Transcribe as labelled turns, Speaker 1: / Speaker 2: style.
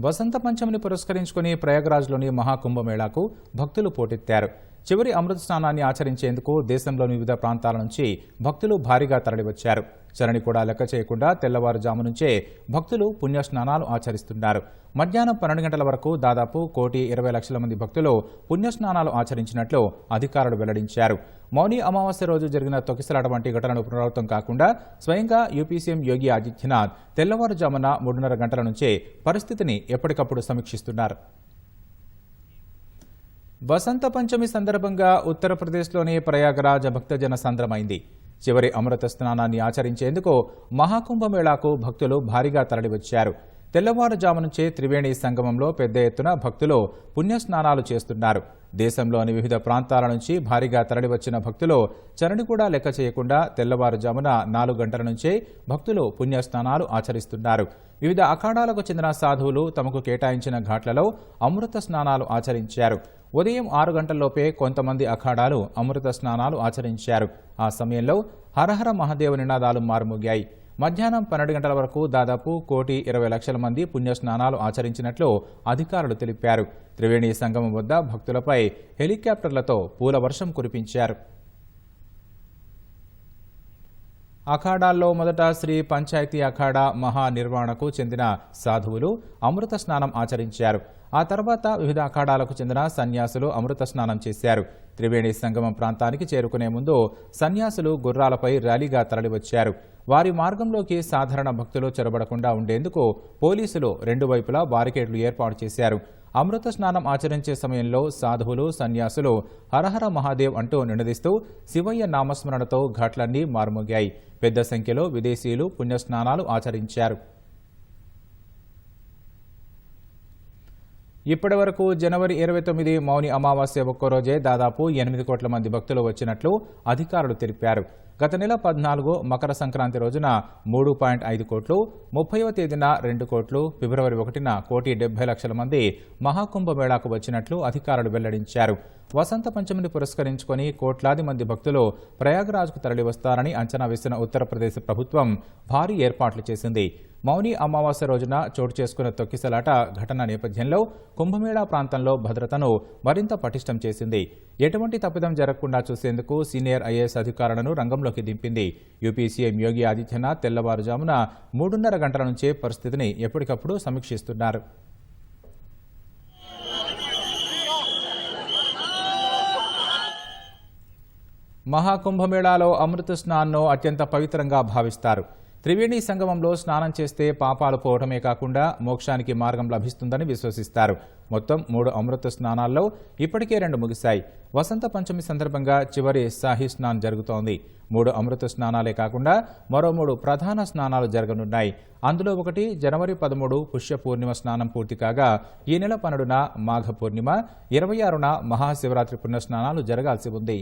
Speaker 1: వసంత పంచమిని పురస్కరించుకుని ప్రయాగరాజ్లోని మహాకుంభమేళాకు భక్తులు పోటెత్తారు. చివరి అమృత స్నానాన్ని ఆచరించేందుకు దేశంలోని వివిధ ప్రాంతాల నుంచి భక్తులు భారీగా తరలివచ్చారు. చరణి కూడా లెక్క చేయకుండా తెల్లవారుజాము నుంచే భక్తులు పుణ్యస్నానాలు ఆచరిస్తున్నారు. మధ్యాహ్నం పన్నెండు గంటల వరకు దాదాపు కోటి ఇరవై లక్షల మంది భక్తులు పుణ్యస్నానాలు ఆచరించినట్లు అధికారులు వెల్లడించారు. మౌని అమావాస్య రోజు జరిగిన తొకిసలాట వంటి ఘటనలు పునరావృతం కాకుండా స్వయంగా యూపీ సీఎం యోగి ఆదిత్యనాథ్ తెల్లవారుజామున మూడున్నర గంటల నుంచే పరిస్థితిని ఎప్పటికప్పుడు సమీక్షిస్తున్నారు. వసంత పంచమి సందర్భంగా ఉత్తరప్రదేశ్లోని ప్రయాగరాజ్ భక్తజన సంద్రమైంది. చివరి అమృత స్నానాన్ని ఆచరించేందుకు మహాకుంభమేళాకు భక్తులు భారీగా తరలివచ్చారు. తెల్లవారుజాము నుంచే త్రివేణి సంగమంలో పెద్ద ఎత్తున భక్తులు పుణ్యస్నానాలు చేస్తున్నారు. దేశంలోని వివిధ ప్రాంతాల నుంచి భారీగా తరలివచ్చిన భక్తులు చరణి కూడా లెక్క చేయకుండా తెల్లవారుజామున నాలుగు గంటల నుంచే భక్తులు పుణ్యస్నానాలు ఆచరిస్తున్నారు. వివిధ అఖాడాలకు చెందిన సాధువులు తమకు కేటాయించిన ఘాట్లలో అమృత స్నానాలు ఆచరించారు. ఉదయం ఆరు గంటల్లోపే కొంతమంది అఖాడాలు అమృత స్నానాలు ఆచరించారు. ఆ సమయంలో హరహర మహాదేవ నినాదాలు మారుమోగాయి. మధ్యాహ్నం పన్నెండు గంటల వరకు దాదాపు కోటి ఇరవై లక్షల మంది పుణ్యస్నానాలు ఆచరించినట్లు అధికారులు తెలిపారు. త్రివేణి సంగమం వద్ద భక్తులపై హెలికాప్టర్లతో పూల వర్షం కురిపించారు. అఖాడాల్లో మొదట శ్రీ పంచాయతీ అఖాడా మహా నిర్వహణకు చెందిన సాధువులు అమృత స్నానం ఆచరించారు. ఆ తర్వాత వివిధ అఖాడాలకు చెందిన సన్యాసులు అమృత స్నానం చేశారు. త్రివేణి సంగమం ప్రాంతానికి చేరుకునే ముందు సన్యాసులు గుర్రాలపై ర్యాలీగా తరలివచ్చారు. వారి మార్గంలోకి సాధారణ భక్తులు చొరబడకుండా ఉండేందుకు పోలీసులు రెండు వైపులా బారికేడ్లు ఏర్పాటు చేశారు. అమృత స్నానం ఆచరించే సమయంలో సాధువులు సన్యాసులు హరహర మహాదేవ్ అంటూ నినదిస్తూ శివయ్య నామస్మరణతో ఘాట్లన్నీ మారుమోగాయి. పెద్ద సంఖ్యలో విదేశీయులు పుణ్యస్నానాలు ఆచరించారు. ఇప్పటి వరకు జనవరి ఇరవై తొమ్మిది మౌని అమావాస్య ఒక్కరోజే దాదాపు ఎనిమిది కోట్ల మంది భక్తులు వచ్చినట్లు అధికారులు తెలిపారు. గత నెల పద్నాలుగు మకర సంక్రాంతి రోజున మూడు పాయింట్ ఐదు కోట్లు ముప్పైవ తేదీన రెండు కోట్లు ఫిబ్రవరి ఒకటిన కోటి డెబ్బై లక్షల మంది మహాకుంభమేళాకు వచ్చినట్లు అధికారులు వెల్లడించారు. వసంత పంచమిని పురస్కరించుకొని కోట్లాది మంది భక్తులు ప్రయాగరాజ్కు తరలివస్తారని అంచనా వేసిన ఉత్తరప్రదేశ్ ప్రభుత్వం భారీ ఏర్పాట్లు చేసింది. మౌని అమావాస్య రోజున చోటు చేసుకున్న తొక్కిసలాట ఘటన నేపథ్యంలో కుంభమేళా ప్రాంతంలో భద్రతను మరింత పటిష్టం చేసింది. ఎటువంటి తప్పిదం జరగకుండా చూసేందుకు సీనియర్ ఐఏఎస్ అధికారులను రంగంలో రంగంలోకి దింపింది. యూపీ సీఎం యోగి ఆదిత్యనాథ్ తెల్లవారుజామున మూడున్నర గంటల నుంచే పరిస్థితిని ఎప్పటికప్పుడు సమీక్షిస్తున్నారు. మహాకుంభమేళాలో అమృత స్నాన్ను అత్యంత పవిత్రంగా భావిస్తారు. త్రివేణి సంగమంలో స్నానం చేస్తే పాపాలు పోవడమే కాకుండా మోక్షానికి మార్గం లభిస్తుందని విశ్వసిస్తారు. మొత్తం మూడు అమృత స్నానాల్లో ఇప్పటికే రెండు ముగిశాయి. వసంత పంచమి సందర్భంగా చివరి సాహి స్నాన్ జరుగుతోంది. మూడు అమృత స్నానాలే కాకుండా మరో మూడు ప్రధాన స్నానాలు జరగనున్నాయి. అందులో ఒకటి జనవరి పదమూడు పుష్య పూర్ణిమ స్నానం పూర్తి కాగా ఈ నెల పన్నెండున మాఘ పూర్ణిమ ఇరవై ఆరున మహాశివరాత్రి పుణ్యస్నానాలు జరగాల్సి ఉంది.